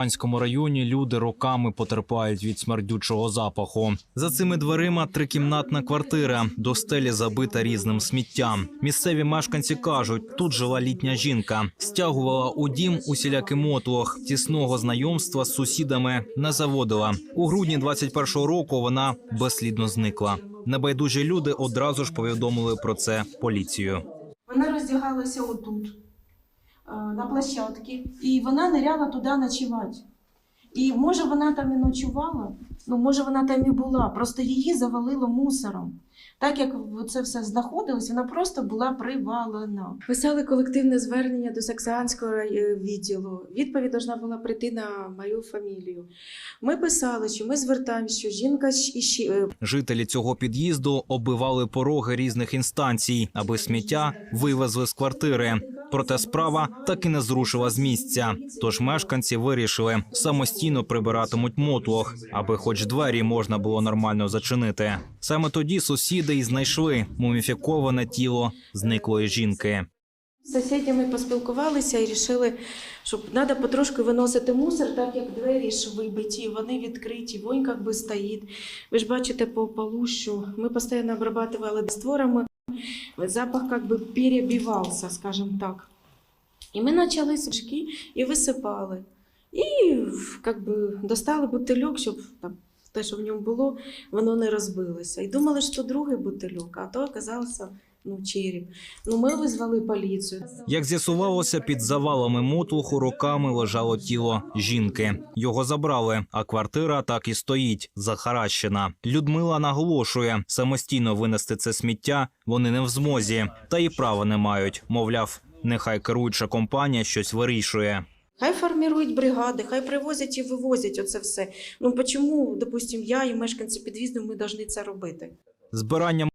Анському районі люди роками потерпають від смердючого запаху. За цими дверима трикімнатна квартира, до стелі забита різним сміттям. Місцеві мешканці кажуть, тут жила літня жінка, стягувала у дім усілякий мотлох, тісного знайомства з сусідами не заводила. У грудні 21-го року вона безслідно зникла. Небайдужі люди одразу ж повідомили про це поліцію. Вона роздягалася отут, на площадці, і вона ниряла туди ночувати. І може вона там і ночувала, ну може вона там і була, просто її завалило мусором. Так як це все знаходилось, вона просто була привалена. Писали колективне звернення до Саксанського відділу. Відповідь повинна була прийти на мою фамілію. Ми писали, що ми звертаємося, що жінка щ- іще- е, Жителі цього під'їзду оббивали пороги різних інстанцій, аби сміття вивезли з квартири. Проте справа так і не зрушила з місця. Тож мешканці вирішили самостійно прибиратимуть мотлох, аби хоч двері можна було нормально зачинити. Саме тоді сусіди й знайшли муміфіковане тіло зниклої жінки. з сусідями поспілкувалися і вирішили, що треба потрошки виносити мусор, так як двері ж вибиті, вони відкриті, вонь би стоїть. Ви ж бачите по полу, що ми постійно обрабатували створами, запах как бы перебивався, скажімо так. І ми почали сушки і висипали. І как би, достали бутильок, щоб там, те, що в ньому було, воно не розбилося. І думали, що другий бутильок, а то оказався ну, череп. Ну, ми визвали поліцію. Як з'ясувалося, під завалами мотлуху роками лежало тіло жінки. Його забрали, а квартира так і стоїть захаращена. Людмила наголошує, самостійно винести це сміття вони не в змозі, та і права не мають. Мовляв, нехай керуюча компанія щось вирішує. Хай формують бригади, хай привозять і вивозять оце все. Ну чому, допустимо, я і мешканці під'їзду ми повинні це робити? Збирання